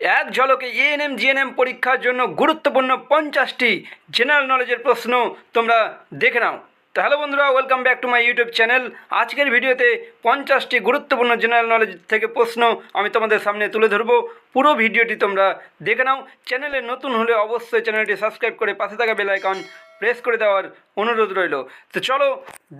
এক ঝলকে ANM GNM পরীক্ষার জন্য গুরুত্বপূর্ণ পঞ্চাশটি জেনারেল নলেজের প্রশ্ন তোমরা দেখে নাও। তো হ্যালো বন্ধুরা welcome back to my YouTube channel আজকের ভিডিওতে পঞ্চাশটি গুরুত্বপূর্ণ জেনারেল নলেজ থেকে প্রশ্ন আমি তোমাদের সামনে তুলে ধরবো। পুরো ভিডিওটি তোমরা দেখে নাও। চ্যানেলে নতুন হলে অবশ্যই চ্যানেলটি সাবস্ক্রাইব করে পাশে থাকা বেল আইকন প্রেস করে দেওয়ার অনুরোধ রইল। তো চলো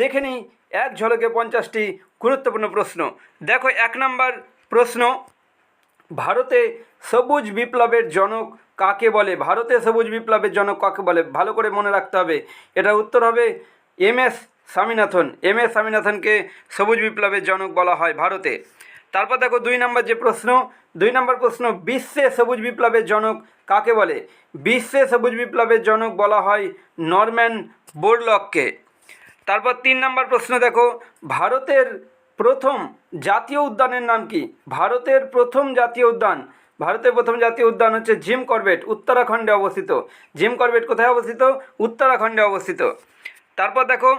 দেখে নিই এক ঝলকে পঞ্চাশটি গুরুত্বপূর্ণ প্রশ্ন। দেখো এক নম্বর প্রশ্ন। ভারতে সবুজ বিপ্লবের জনক কাকে বলে? ভারতে সবুজ বিপ্লবের জনক কাকে বলে? ভালো করে মনে রাখতে হবে। এটা উত্তর হবে M S Swaminathan. M S স্বামীনাথনকে সবুজ বিপ্লবের জনক বলা হয় ভারতে। তারপর দেখো দুই নম্বর যে প্রশ্ন, দুই নম্বর প্রশ্ন, বিশ্বে সবুজ বিপ্লবের জনক কাকে বলে? বিশ্বে সবুজ বিপ্লবের জনক বলা হয় নরম্যান বোরলককে। তারপর তিন নম্বর প্রশ্ন দেখো, ভারতের প্রথম জাতীয় উদ্যানের নাম কি? ভারতের প্রথম জাতীয় উদ্যান। ভারতের প্রথম জাতীয় উদ্যান হচ্ছে জিম করবেট, উত্তরাখণ্ডে অবস্থিত। জিম করবেট কোথায় অবস্থিত? উত্তরাখণ্ডে অবস্থিত। তারপর দেখো,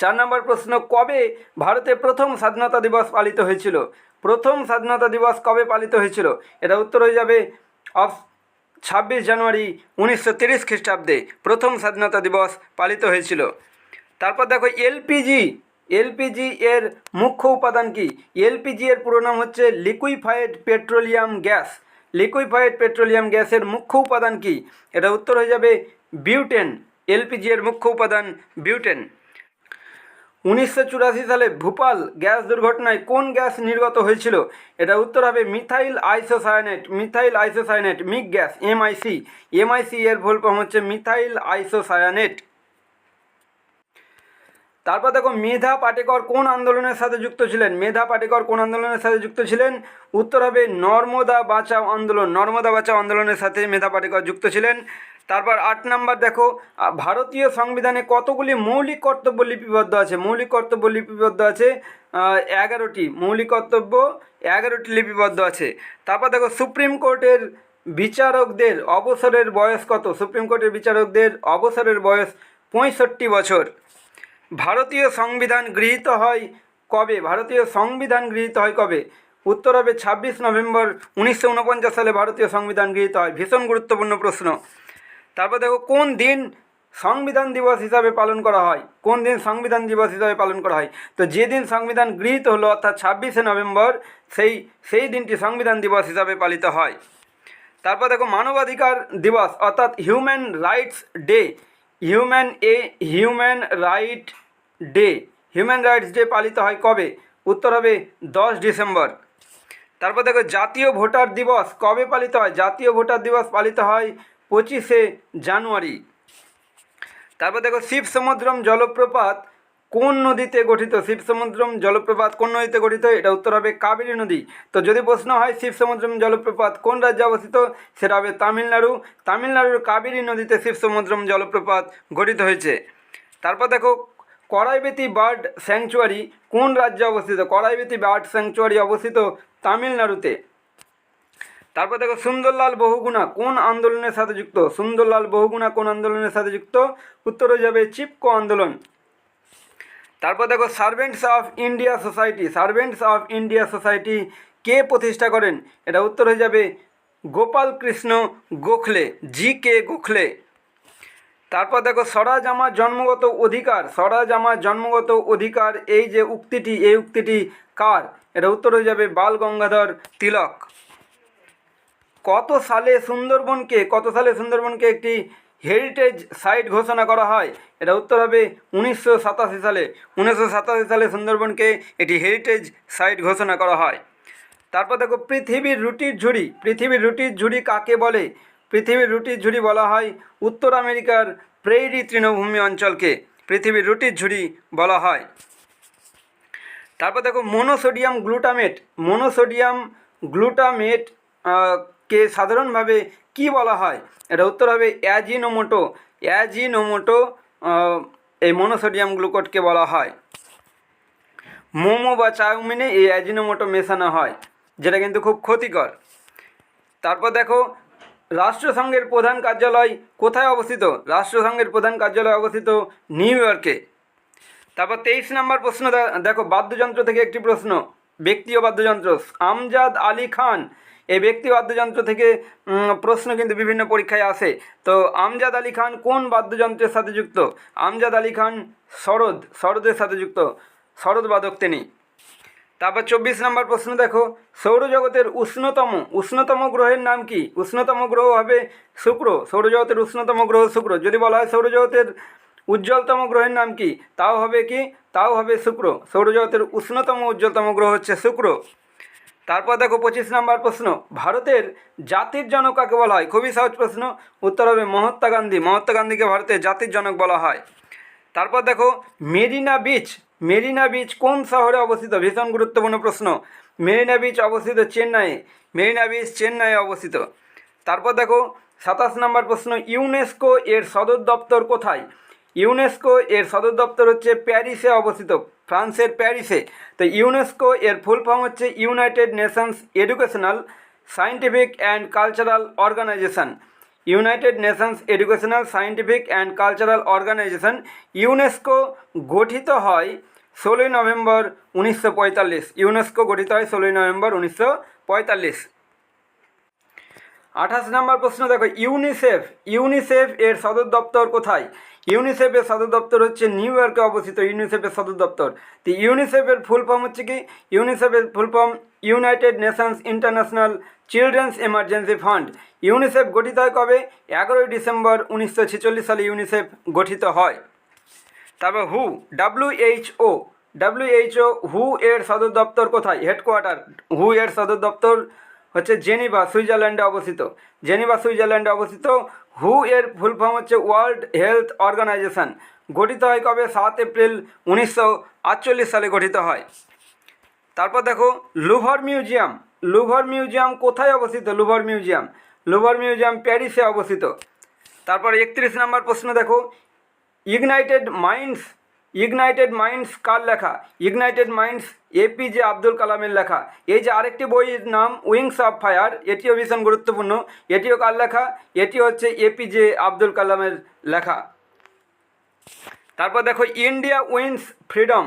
চার নম্বর প্রশ্ন, কবে ভারতে প্রথম স্বাধীনতা দিবস পালিত হয়েছিল? প্রথম স্বাধীনতা দিবস কবে পালিত হয়েছিল? এটা উত্তর হয়ে যাবে অফ ছাব্বিশ জানুয়ারি উনিশশো তিরিশ খ্রিস্টাব্দে প্রথম স্বাধীনতা দিবস পালিত হয়েছিল। তারপর দেখো, এলপিজি এলপিজি এর মুখ্য উপাদান কি? এলপিজি এর পুরো নাম হচ্ছে liquefied petroleum gas. Liquefied petroleum গ্যাসের মুখ্য উপাদান কি? এটা উত্তর হয়ে যাবে বিউটেন। এলপিজি এর মুখ্য উপাদান বিউটেন। উনিশশো চুরাশি সালে ভূপাল গ্যাস দুর্ঘটনায় কোন গ্যাস নির্গত হয়েছিল? এটা উত্তর হবে methyl isocyanate methyl isocyanate MIC gas, MIC. MIC এর ফর্ম হচ্ছে মিথাইল আইসোসায়ানেট। তারপর দেখো মেধা পাটেকর কোন আন্দোলনের সাথে যুক্ত ছিলেন? মেধা পাটেকর কোন আন্দোলনের সাথে যুক্ত ছিলেন? উত্তর হবে নর্মদা বাঁচাও আন্দোলন। নর্মদা বাঁচাও আন্দোলনের সাথে মেধা পাটেকর যুক্ত ছিলেন। তারপর আট নাম্বার দেখো ভারতীয় সংবিধানে কতগুলি মৌলিক কর্তব্য লিপিবদ্ধ আছে? মৌলিক কর্তব্য লিপিবদ্ধ আছে এগারোটি। মৌলিক কর্তব্য, এগারোটি লিপিবদ্ধ আছে। তারপর দেখো সুপ্রিম কোর্টের বিচারকদের অবসরের বয়স কত? সুপ্রিম কোর্টের বিচারকদের অবসরের বয়স পঁয়ষট্টি বছর। ভারতীয় সংবিধান গৃহীত হয় কবে? ভারতীয় সংবিধান গৃহীত হয় কবে? উত্তর হবে ছাব্বিশ নভেম্বর উনিশশো উনপঞ্চাশ সালে ভারতীয় সংবিধান গৃহীত হয়। ভীষণ গুরুত্বপূর্ণ প্রশ্ন। তারপর দেখো, কোন দিন সংবিধান দিবস হিসাবে পালন করা হয়? কোন দিন সংবিধান দিবস হিসাবে পালন করা হয়? তো যেদিন সংবিধান গৃহীত হলো, অর্থাৎ ছাব্বিশে নভেম্বর, সেই সেই দিনটি সংবিধান দিবস হিসাবে পালিত হয়। তারপর দেখো, মানবাধিকার দিবস, অর্থাৎ human rights day human a, human right day. Human rights day পালিত হয় কবে? উত্তর হবে দশ ডিসেম্বর। তারপর দেখো, জাতীয় ভোটার দিবস কবে পালিত হয়? জাতীয় ভোটার দিবস পালিত হয় পঁচিশে জানুয়ারি। তারপর দেখো শিব সমুদ্রম জলপ্রপাত কোন নদীতে গঠিত? শিব সমুদ্রম জলপ্রপাত কোন নদীতে গঠিত? এটা উত্তর হবে কাবেরী নদী। তো যদি প্রশ্ন হয় শিব সমুদ্রম জলপ্রপাত কোন রাজ্যে অবস্থিত, সেটা হবে তামিলনাড়ু। তামিলনাড়ুর কাবেরী নদীতে শিব সমুদ্রম জলপ্রপাত গঠিত হয়েছে। তারপর দেখো করাইবেতি বার্ড স্যাংচুয়ারি কোন রাজ্যে অবস্থিত? করাইবেতি বার্ড স্যাংচুয়ারি অবস্থিত তামিলনাড়ুতে। তারপর দেখো, সুন্দরলাল বহুগুণা কোন আন্দোলনের সাথে যুক্ত? সুন্দরলাল বহুগুণা কোন আন্দোলনের সাথে যুক্ত? উত্তর হয়ে যাবে চিপকো আন্দোলন। তারপর দেখো servants of India society, servants of India society কে প্রতিষ্ঠা করেন? এটা উত্তর হয়ে যাবে গোপাল কৃষ্ণ গোখলে, জি কে গোখলে। তারপর দেখো স্বরাজ আমার জন্মগত অধিকার, স্বরাজ আমার জন্মগত অধিকার, এই যে উক্তিটি, এই উক্তিটি কার? এটা উত্তর হয়ে যাবে বাল গঙ্গাধর তিলক। কত সালে সুন্দরবনকে, কত সালে সুন্দরবনকে একটি হেরিটেজ সাইট ঘোষণা করা হয়। এটা উত্তর হবে উনিশশো সাতাশি সালে। উনিশশো সাতাশি সালে সুন্দরবনকে এটি হেরিটেজ সাইট ঘোষণা করা হয়। তারপর দেখো, পৃথিবীর রুটির ঝুড়ি। পৃথিবীর রুটির ঝুড়ি কাকে বলে? পৃথিবীর রুটির ঝুড়ি বলা হয় উত্তর আমেরিকার প্রেইরি তৃণভূমি অঞ্চলকে। পৃথিবীর রুটির ঝুড়ি বলা হয়। তারপর দেখো, মোনোসোডিয়াম গ্লুটামেট। মোনোসোডিয়াম গ্লুটামেট কে সাধারণভাবে কি বলা হয়? এটা উত্তর হবে অ্যাজিনোমোটো। অ্যাজিনোমোটো এই মোনোসোডিয়াম গ্লুকোটকে বলা হয়। মোমো বা চাউমিনে এই অ্যাজিনোমোটো মেশানো হয়, যেটা কিন্তু খুব ক্ষতিকর। তারপর দেখো, রাষ্ট্রসংঘের প্রধান কার্যালয় কোথায় অবস্থিত? রাষ্ট্রসংঘের প্রধান কার্যালয় অবস্থিত নিউ ইয়র্কে। তারপর তেইশ নম্বর প্রশ্ন দেখো, বাদ্যযন্ত্র থেকে একটি প্রশ্ন। ব্যক্তি ও বাদ্যযন্ত্র। আমজাদ আলী খান এই ব্যক্তি বাদ্যযন্ত্র থেকে প্রশ্ন কিন্তু বিভিন্ন পরীক্ষায় আসে। তো আমজাদ আলী খান কোন বাদ্যযন্ত্রের সাথে যুক্ত? আমজাদ আলী খান শরদ, শরদের সাথে যুক্ত। শরদ বাদক তিনি। তারপর চব্বিশ নম্বর প্রশ্ন দেখো। সৌরজগতের উষ্ণতম উষ্ণতম গ্রহের নাম কি? উষ্ণতম গ্রহ হবে শুক্র। সৌরজগতের উষ্ণতম গ্রহ শুক্র। যদি বলা হয় সৌরজগতের উজ্জ্বলতম গ্রহের নাম কি? তাও হবে কি? তাও হবে শুক্র। সৌরজগতের উষ্ণতম, উজ্জ্বলতম গ্রহ হচ্ছে শুক্র। তারপর দেখো পঁচিশ নম্বর প্রশ্ন। ভারতের জাতির জনক কাকে বলা হয়? খুবই সহজ প্রশ্ন। উত্তর হবে মহাত্মা গান্ধী। মহাত্মা গান্ধীকে ভারতের জাতির জনক বলা হয়। তারপর দেখো, মেরিনা বিচ। মেরিনা বিচ কোন শহরে অবস্থিত? ভীষণ গুরুত্বপূর্ণ প্রশ্ন। মেরিনা বিচ অবস্থিত চেন্নাইয়ে। মেরিনা বিচ চেন্নাইয়ে অবস্থিত। তারপর দেখো, সাতাশ নম্বর প্রশ্ন, ইউনেস্কো এর সদর দপ্তর কোথায়? ইউনেস্কো এর সদর দপ্তর হচ্ছে প্যারিসে অবস্থিত। ফ্রান্সের প্যারিসে। তো ইউনেস্কো এর ফুল ফর্ম হচ্ছে United Nations Educational Scientific and Cultural Organization. United Nations Educational Scientific and Cultural Organization UNESCO গঠিত হয় ষোলোই নভেম্বর উনিশশো পঁয়তাল্লিশ। ইউনেস্কো গঠিত হয় ষোলোই নভেম্বর উনিশশো আঠাশ নম্বর প্রশ্ন দেখো, ইউনিসেফ ইউনিসেফ এর সদর দপ্তর কোথায়? ইউনিসেফের সদর দপ্তর হচ্ছে নিউ ইয়র্কে অবস্থিত ইউনিসেফের সদর দপ্তর। তো ইউনিসেফের ফুল ফর্ম হচ্ছে কি? ইউনিসেফের full form United Nations International Children's Emergency Fund. UNICEF গঠিত হয় কবে? এগারোই ডিসেম্বর উনিশশো ছেচল্লিশ সালে ইউনিসেফ গঠিত হয়। তারপর হু ডাব্লিউএইচও ডাব্লিউএইচও হু এর সদর দপ্তর কোথায়? হেডকোয়ার্টার হু এর সদর দপ্তর? হচ্ছে জেনিভা, সুইজারল্যান্ডে অবস্থিত। জেনিভা, সুইজারল্যান্ডে অবস্থিত। হু এর ফুল ফর্ম হচ্ছে ওয়ার্ল্ড হেলথ অর্গানাইজেশন। গঠিত হয় কবে? সাত এপ্রিল উনিশশো আটচল্লিশ সালে গঠিত হয়। তারপর দেখো, লুভর মিউজিয়াম। লুভর মিউজিয়াম কোথায় অবস্থিত? Louvre museum. লুভর মিউজিয়াম প্যারিসে অবস্থিত। তারপর একত্রিশ নম্বর প্রশ্ন দেখো। ইগনাইটেড মাইন্ডস ইগনাইটেড মাইন্ডস কার লেখা? ইগনাইটেড মাইন্ডস এপিজে আব্দুল কালামের লেখা। এই যে আরেকটি বইয়ের নাম উইংস অফ ফায়ার এটিও ভীষণ গুরুত্বপূর্ণ। এটিও কার লেখা? এটি হচ্ছে এপিজে আব্দুল কালামের লেখা। তারপর দেখো India wins freedom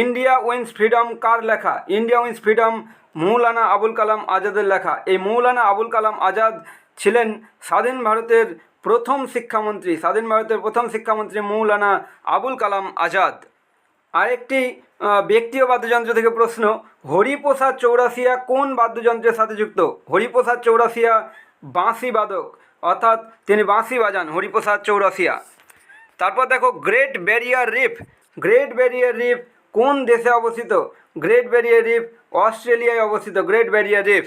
India wins freedom কার লেখা? India wins freedom Maulana Abul Kalam আজাদের লেখা। এই মৌলানা আবুল কালাম আজাদ ছিলেন স্বাধীন ভারতের প্রথম শিক্ষামন্ত্রী স্বাধীন ভারতের প্রথম শিক্ষামন্ত্রী মৌলানা আবুল কালাম আজাদ। আরেকটি আহ, ব্যক্তিও বাদ্যযন্ত্র থেকে প্রশ্ন হরিপ্রসাদ চৌরাসিয়া কোন বাদ্যযন্ত্রের সাথে যুক্ত? হরিপ্রসাদ চৌরাসিয়া বাঁশি বাদক অর্থাৎ তিনি বাঁশি বাজান হরিপ্রসাদ চৌরাসিয়া তারপর দেখো Great Barrier Reef Great Barrier Reef কোন দেশে অবস্থিত? গ্রেট ব্যারিয়ার রিফ অস্ট্রেলিয়ায় অবস্থিত গ্রেট ব্যারিয়ার রিফ।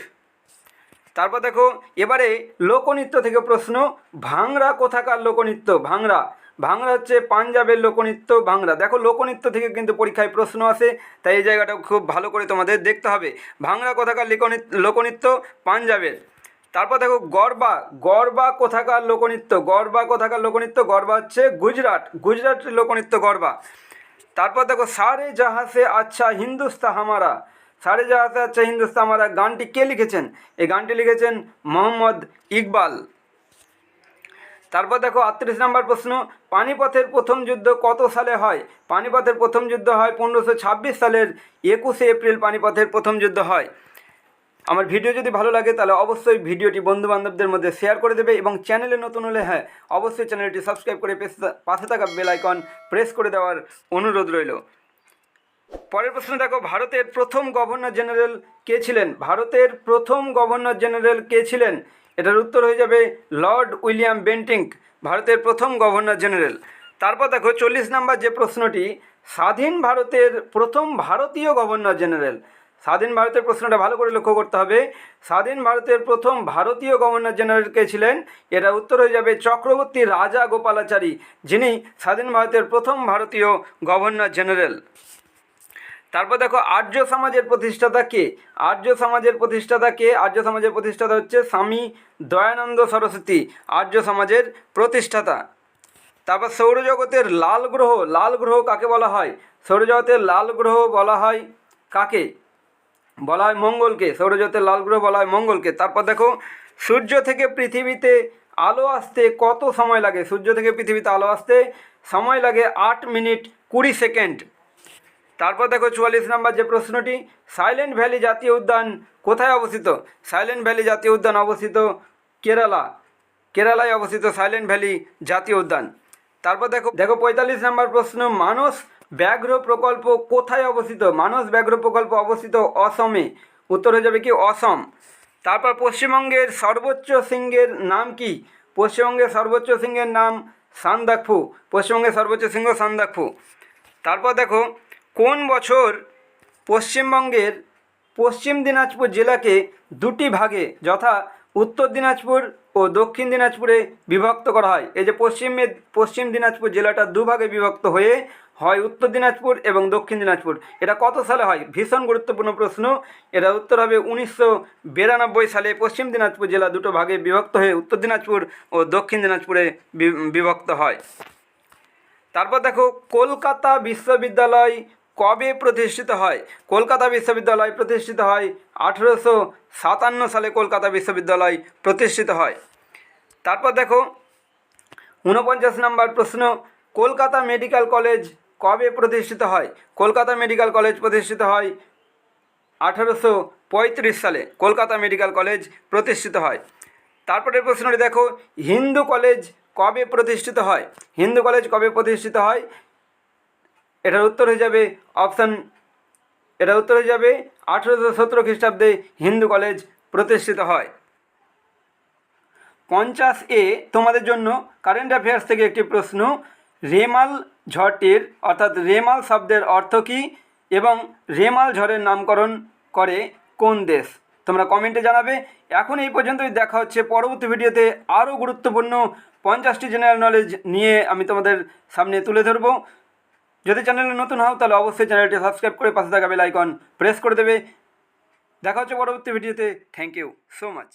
তারপর দেখো, এবারে লোকনৃত্য থেকে প্রশ্ন ভাংরা কোথাকার লোকনৃত্য? ভাংরা ভাংরা হচ্ছে পাঞ্জাবের লোকনৃত্য ভাংরা দেখো, লোকনৃত্য থেকে কিন্তু পরীক্ষায় প্রশ্ন আসে, তাই এই জায়গাটা খুব ভালো করে তোমাদের দেখতে হবে। ভাংরা কোথাকার লোকনৃত্য লোকনৃত্য? পাঞ্জাবের। তারপর দেখো, গরবা। গরবা কোথাকার লোকনৃত্য? গরবা কোথাকার লোকনৃত্য? গরবা হচ্ছে গুজরাট। গুজরাটের লোকনৃত্য গরবা। তারপর দেখো, সারে জাহাসে আচ্ছা হিন্দুস্তা হামারা। সারে জাহাসে আচ্ছা হিন্দুস্তা হামারা গানটি কে লিখেছেন? এই গানটি লিখেছেন মোহাম্মদ ইকবাল। তারপর দেখো, আটত্রিশ নম্বর প্রশ্ন, পানিপথের প্রথম যুদ্ধ কত সালে হয়? পানিপথের প্রথম যুদ্ধ হয় পনেরোশো ছাব্বিশ সালের একুশে এপ্রিল, পানিপথের প্রথম যুদ্ধ হয়। আমার ভিডিও যদি ভালো লাগে, তাহলে অবশ্যই ভিডিওটি বন্ধু বান্ধবদের মধ্যে শেয়ার করে দেবে এবং চ্যানেলে নতুন হলে হ্যাঁ অবশ্যই চ্যানেলটি সাবস্ক্রাইব করে পাশে থাকা বেল আইকন প্রেস করে দেওয়ার অনুরোধ রইল। পরের প্রশ্ন দেখো, ভারতের প্রথম গভর্নর জেনারেল কে ছিলেন? ভারতের প্রথম গভর্নর জেনারেল কে ছিলেন? এটার উত্তর হয়ে যাবে লর্ড উইলিয়াম বেন্টিঙ্ক, ভারতের প্রথম গভর্নর জেনারেল। তারপর দেখো, চল্লিশ নাম্বার যে প্রশ্নটি, স্বাধীন ভারতের প্রথম ভারতীয় গভর্নর জেনারেল। স্বাধীন ভারতের প্রশ্নটা ভালো করে লক্ষ্য করতে হবে। স্বাধীন ভারতের প্রথম ভারতীয় গভর্নর জেনারেল কে ছিলেন? এটা উত্তর হয়ে যাবে চক্রবর্তী রাজা গোপালাচারী, যিনি স্বাধীন ভারতের প্রথম ভারতীয় গভর্নর জেনারেল। তারপর দেখো আর্য সমাজের প্রতিষ্ঠাতা কে? আর্য সমাজের প্রতিষ্ঠাতা কে? আর্য সমাজের প্রতিষ্ঠাতা হচ্ছে স্বামী দয়ানন্দ সরস্বতী, আর্য সমাজের প্রতিষ্ঠাতা। তারপর সৌরজগতের লাল গ্রহ লাল গ্রহ কাকে বলা হয়? সৌরজগতের লাল গ্রহ বলা হয় কাকে? বলা হয় মঙ্গলকে। সৌরজগতের লাল গ্রহ বলা হয় মঙ্গলকে। তারপর দেখো, সূর্য থেকে পৃথিবীতে আলো আসতে কত সময় লাগে? সূর্য থেকে পৃথিবীতে আলো আসতে সময় লাগে আট মিনিট কুড়ি সেকেন্ড। তারপর দেখো চুয়াল্লিশ নাম্বার যে প্রশ্নটি, সাইলেন্ট ভ্যালি জাতীয় উদ্যান কোথায় অবস্থিত? সাইলেন্ট ভ্যালি জাতীয় উদ্যান অবস্থিত কেরালা। কেরালায় অবস্থিত সাইলেন্ট ভ্যালি জাতীয় উদ্যান। তারপর দেখো দেখো পঁয়তাল্লিশ নাম্বার প্রশ্ন, মানস ব্যাঘ্র প্রকল্প কোথায় অবস্থিত? মানস ব্যাঘ্র প্রকল্প অবস্থিত অসমে। উত্তর হয়ে যাবে কি, অসম। তারপর পশ্চিমবঙ্গের সর্বোচ্চ সিংহের নাম কি? পশ্চিমবঙ্গের সর্বোচ্চ সিংহের নাম সান্দাকফু। পশ্চিমবঙ্গের সর্বোচ্চ সিংহ সান্দাকফু। তারপর দেখো কোন বছর পশ্চিমবঙ্গের পশ্চিম দিনাজপুর জেলাকে দুটি ভাগে যথা উত্তর দিনাজপুর ও দক্ষিণ দিনাজপুরে বিভক্ত করা হয়? এই যে পশ্চিম পশ্চিম দিনাজপুর জেলাটা দুভাগে বিভক্ত হয়ে হয় উত্তর দিনাজপুর এবং দক্ষিণ দিনাজপুর। এটা কত সালে হয়? ভীষণ গুরুত্বপূর্ণ প্রশ্ন। এটা উত্তর হবে উনিশশো বিরানব্বই সালে পশ্চিম দিনাজপুর জেলা দুটো ভাগে বিভক্ত হয়ে উত্তর দিনাজপুর ও দক্ষিণ দিনাজপুরে বিভক্ত হয়। তারপর দেখো, কলকাতা বিশ্ববিদ্যালয় কবে প্রতিষ্ঠিত হয়? কলকাতা বিশ্ববিদ্যালয় প্রতিষ্ঠিত হয় আঠেরোশো সাতান্ন সালে কলকাতা বিশ্ববিদ্যালয় প্রতিষ্ঠিত হয়। তারপর দেখো, ঊনপঞ্চাশ নম্বর প্রশ্ন, কলকাতা মেডিকেল কলেজ কবে প্রতিষ্ঠিত হয়? কলকাতা মেডিকেল কলেজ প্রতিষ্ঠিত হয় আঠারোশো পঁয়ত্রিশ সালে কলকাতা মেডিকেল কলেজ প্রতিষ্ঠিত হয়। তারপরের প্রশ্নটি দেখো, হিন্দু কলেজ কবে প্রতিষ্ঠিত হয়? হিন্দু কলেজ কবে প্রতিষ্ঠিত হয়? এটার উত্তর হয়ে যাবে অপশান, এটার উত্তর হয়ে যাবে আঠেরোশো সতেরো খ্রিস্টাব্দে হিন্দু কলেজ প্রতিষ্ঠিত হয়। পঞ্চাশ এ তোমাদের জন্য কারেন্ট অ্যাফেয়ার্স থেকে একটি প্রশ্ন, রেমাল ঝড়টির, অর্থাৎ রেমাল শব্দের অর্থ কী এবং রেমাল ঝড়ের নামকরণ করে কোন দেশ? তোমরা কমেন্টে জানাবে। এখন এই পর্যন্তই দেখা হচ্ছে পরবর্তী ভিডিওতে আরও গুরুত্বপূর্ণ পঞ্চাশটি জেনারেল নলেজ নিয়ে আমি তোমাদের সামনে তুলে ধরবো। যদি চ্যানেলে নতুন হও, তাহলে অবশ্যই চ্যানেলটি সাবস্ক্রাইব করে পাশে থাকা বেল আইকন প্রেস করে দেবে। দেখা হচ্ছে পরবর্তী ভিডিওতে থ্যাংক ইউ সো মাচ